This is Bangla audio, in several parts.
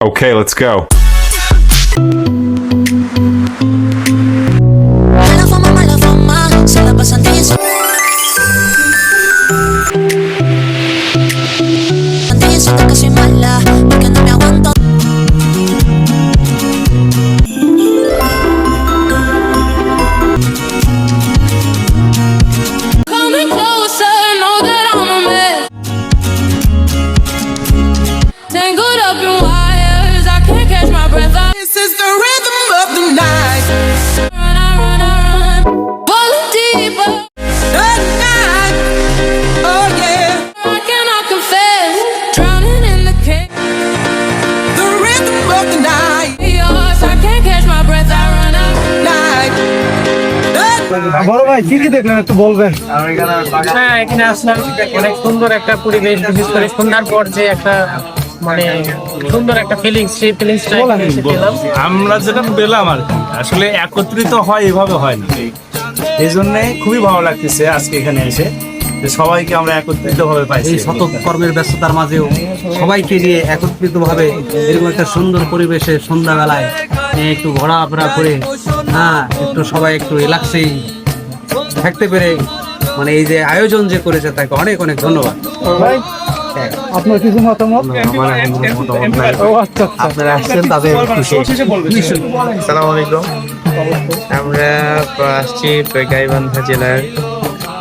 Okay, let's go. Tangled up in বড় ভাই কি কি দেখলেন একটু বলবেন? হ্যাঁ এখানে আসলাম। অনেক সুন্দর একটা পরিবেশ বিশেষ করে সন্ধ্যার পর যে একটা মানে সুন্দর একটা ফিলিংস সেই ফিলিংসটা পেলাম। আমরা যেটা পেলাম আর আসলে একত্রিত হয় এভাবে হয় না। এই জন্য খুবই ভালো লাগতেছে আজকে এখানে এসে যে সবাইকে আমরা একত্রিত ভাবে পাইছি। এই শত কর্মের ব্যস্ততার মাঝেও সবাইকে নিয়ে একত্রিত ভাবে এরকম একটা সুন্দর পরিবেশে সন্ধ্যাবেলায় একটু ঘোরাফেরা করে হ্যাঁ একটু সবাই একটু রিল্যাক্সেই থাকতে পেরে মানে এই যে আয়োজন যে করেছে তাকে অনেক অনেক ধন্যবাদ। ভাই আপনার কিছু মতামত? আচ্ছা আচ্ছা। আপনারা আসছেন তাদের সালাম আলাইকুম। আমরা আসছি গাইবান্ধা জেলার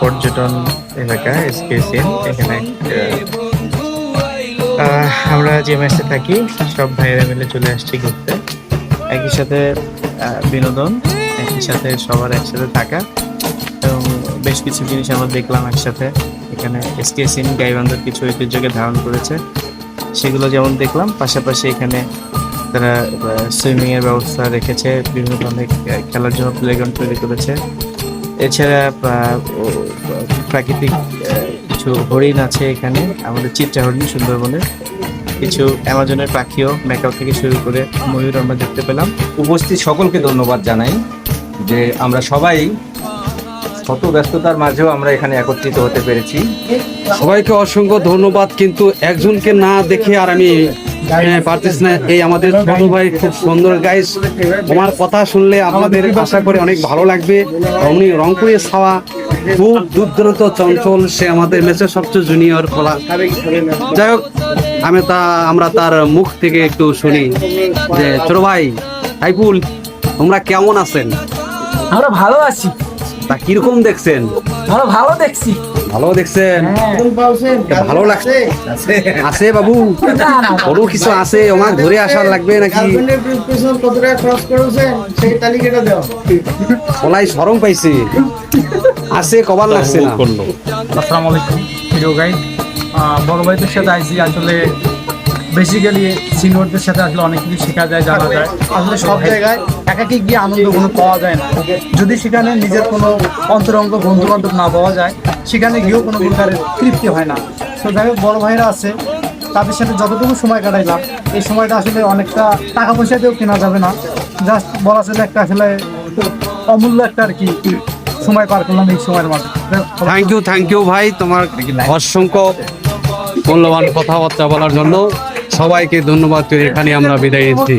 পর্যটন এলাকা এসকেসিন এখানে আমরা যে মেসে থাকি সব ভাইয়েরা মিলে চলে আসছি ঘুরতে। একই সাথে বিনোদন একই সাথে সবার একসাথে থাকা এবং বেশ কিছু জিনিস আমরা দেখলাম একসাথে। এখানে এসকেসিন গাইবান্ধার কিছু ঐতিহ্যকে ধারণ করেছে। সেগুলো যেমন দেখলাম, পাশাপাশি এখানে তারা সুইমিংয়ের ব্যবস্থা রেখেছে, বিভিন্ন ধরনের খেলার জন্য প্লেগ্রাউন্ড তৈরি করেছে। এছাড়া প্রাকৃতিক কিছু হরিণ আছে এখানে, আমাদের চিত্রা হরিণ সুন্দরবনের কিছু অ্যামাজনের পাখিও মেকাও থেকে শুরু করে ময়ূর আমরা দেখতে পেলাম। উপস্থিত সকলকে ধন্যবাদ জানাই যে আমরা সবাই শত ব্যস্ততার মাঝেও আমরা এখানে একত্রিত হতে পেরেছি। সবাইকে অসংখ্য ধন্যবাদ কিন্তু একজনকে না দেখে আর আমি পারতেছি না। এই আমাদের ছোট ভাই খুব সুন্দর। গাইস আমার কথা শুনলে আপনাদের আশা করে অনেক ভালো লাগবে। উনি রংপুরে ছাওয়া খুব দুর্দান্ত চঞ্চল সে আমাদের মেসের সবচেয়ে জুনিয়র খোলা। যাই হোক আমি তা আমরা তার মুখ থেকে একটু শুনি যে ছোট ভাই সাইফুল তোমরা কেমন আছেন? আমরা ভালো আছি। তা কীরকম দেখছেন? আমরা ভালো দেখছি। ভালো দেখছেন? ভালো লাগছে আছে। বাবু। কোনো কিছু আছে? আমার ঘুরে আসার লাগবে নাকি? ওলাই সরম পাইছে। আছে কবার লাগছে না। আসসালামু আলাইকুম। হিরো গাইড বড় ভাইদের সাথে আইসি, আসলে বেসিক্যালি সিনিয়রদের সাথে আসলে অনেক কিছু শেখা যায়, জানা যায়। আসলে সব জায়গায় একাকি গিয়ে আনন্দ কোনো পাওয়া যায় না। যদি সেখানে নিজের কোনো অন্তরঙ্গ বন্ধু বান্ধব না পাওয়া যায়, সেখানে গিয়েও কোনো প্রকারের তৃপ্তি হয় না। তো যাই হোক, বড় ভাইরা আছে, তাদের সাথে যতটুকু সময় কাটাইলাম, এই সময়টা আসলে অনেকটা টাকা পয়সা দিয়েও কেনা যাবে না। জাস্ট বলা চলে একটা আসলে অমূল্য একটা আর কি সময় পার করলাম এই সময়ের মাঝে। থ্যাংক ইউ থ্যাংক ইউ ভাই তোমার অসংখ্য মূল্যবান কথাবার্তা বলার জন্য সবাইকে ধন্যবাদ এখানে আমরা বিদায় নিচ্ছি।